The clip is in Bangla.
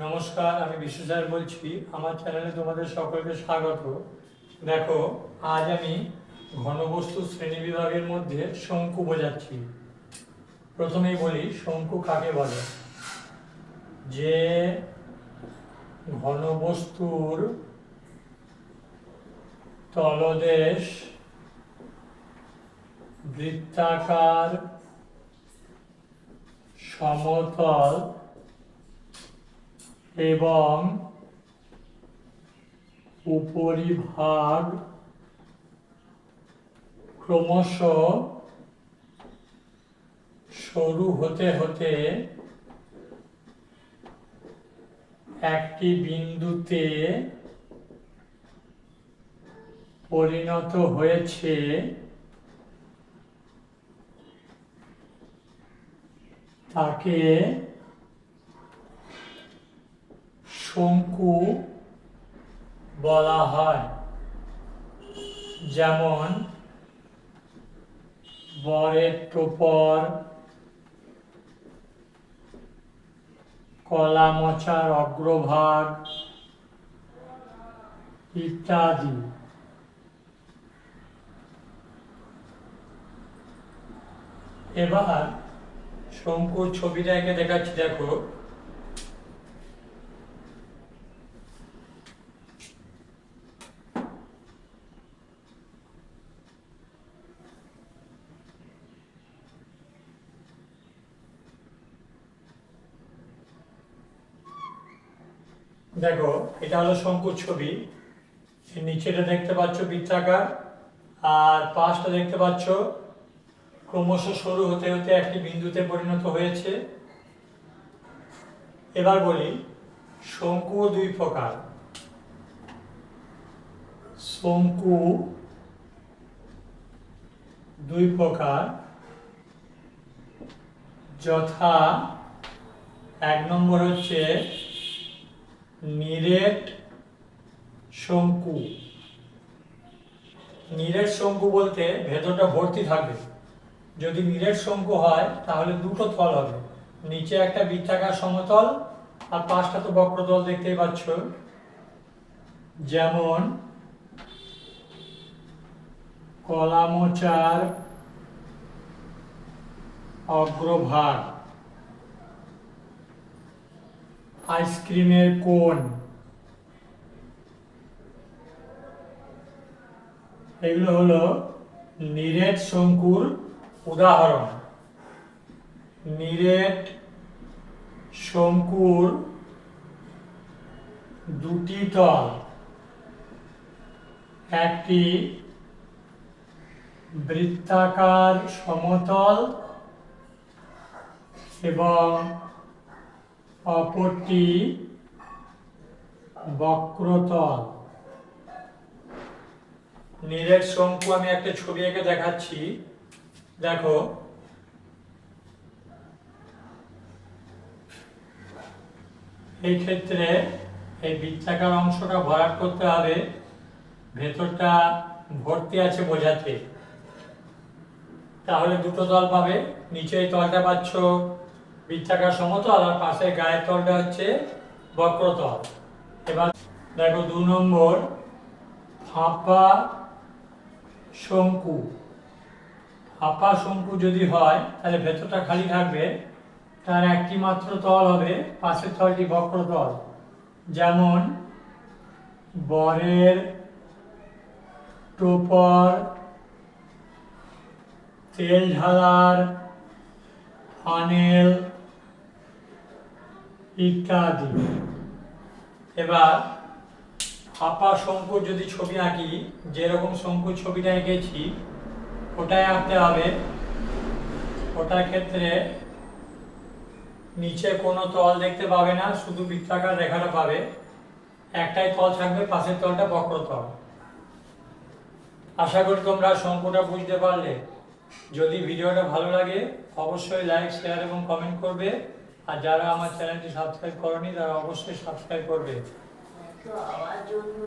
নমস্কার, আমি বিশ্ব বলছি, আমার চ্যানেলে তোমাদের সকলকে স্বাগত। দেখো, আজ আমি ঘনবস্তু শ্রেণি বিভাগের মধ্যে শঙ্কু বোঝাচ্ছি। প্রথমেই বলি, শঙ্কু কাকে বলে? যে ঘনবস্তুর তলদেশ বৃত্তাকার সমতল এবং উপরিভাগ ক্রমশ সরু হতে হতে একটি বিন্দুতে পরিণত হয়েছে তাকে শঙ্কু বলা হয়। যেমন, বরের টোপর, কলা মোচার অগ্রভাগ ইত্যাদি। এবার শঙ্কুর ছবিটা এঁকে দেখাচ্ছি, দেখো। দেখো, এটা হলো শঙ্কুর ছবি। নিচেটা দেখতে পাচ্ছ বৃত্তাকার, আর পাশটা দেখতে পাচ্ছ ক্রমশ সরু হতে হতে একটি বিন্দুতে পরিণত হয়েছে। এবার বলি, শঙ্কু দুই প্রকার। শঙ্কু দুই প্রকার, যথা এক নম্বর হচ্ছে নিরেট শঙ্কু। নিরেট শঙ্কু বলতে ভেতরটা ভর্তি থাকবে। যদি নিরেট শঙ্কু হয়, তাহলে দুটো তল হবে। নিচে একটা বৃত্তাকার সমতল, আর পাঁচটা তো বক্রতল দেখতেই পাচ্ছ। যেমন কলামোচার অগ্রভাগ। আইসক্রিমের কোন এগুলো হলো নিরেট শঙ্কুর উদাহরণ। নিরেট শঙ্কুর দুটি তল। একটি বৃত্তাকার সমতল এবং অপরটি বক্রতল। নিরেট শঙ্কু, আমি একটা ছবি এঁকে দেখাচ্ছি। দেখো। এই ক্ষেত্রে এই বৃত্তাকার অংশটা ভরাট করতে হবে। ভেতরটা ভর্তি আছে বোঝাতে। তাহলে দুটো দল পাবে। নিচে তলটা পাচ্ছ বৃত্তাকার সমতল আর পাশে গায়ের তলটা হচ্ছে বক্রতল। এবার দেখো দু নম্বর ফাঁপা শঙ্কু। ফাঁপা শঙ্কু যদি হয়, তাহলে ভেতরটা খালি থাকবে। তার একটি মাত্র তল হবে পাশের তলটি বক্রতল। যেমন বরের টোপর, তেল ঢালার ফানেল ইত্যাদি। এবার ফাঁপা শঙ্কুর যদি ছবি আঁকি, যেরকম শঙ্কুর ছবিটা এঁকেছি ওটাই আঁকতে হবে। ওটার ক্ষেত্রে নিচে কোনো তল দেখতে পাবে না, শুধু বৃত্তাকার রেখাটা পাবে। একটাই তল থাকবে, পাশের তলটা বক্রতল। আশা করি তোমরা শঙ্কুটা বুঝতে পারলে। যদি ভিডিওটা ভালো লাগে, অবশ্যই লাইক শেয়ার এবং কমেন্ট করবে। আর যারা আমার চ্যানেলটি সাবস্ক্রাইব করেনি, তারা অবশ্যই সাবস্ক্রাইব করবে।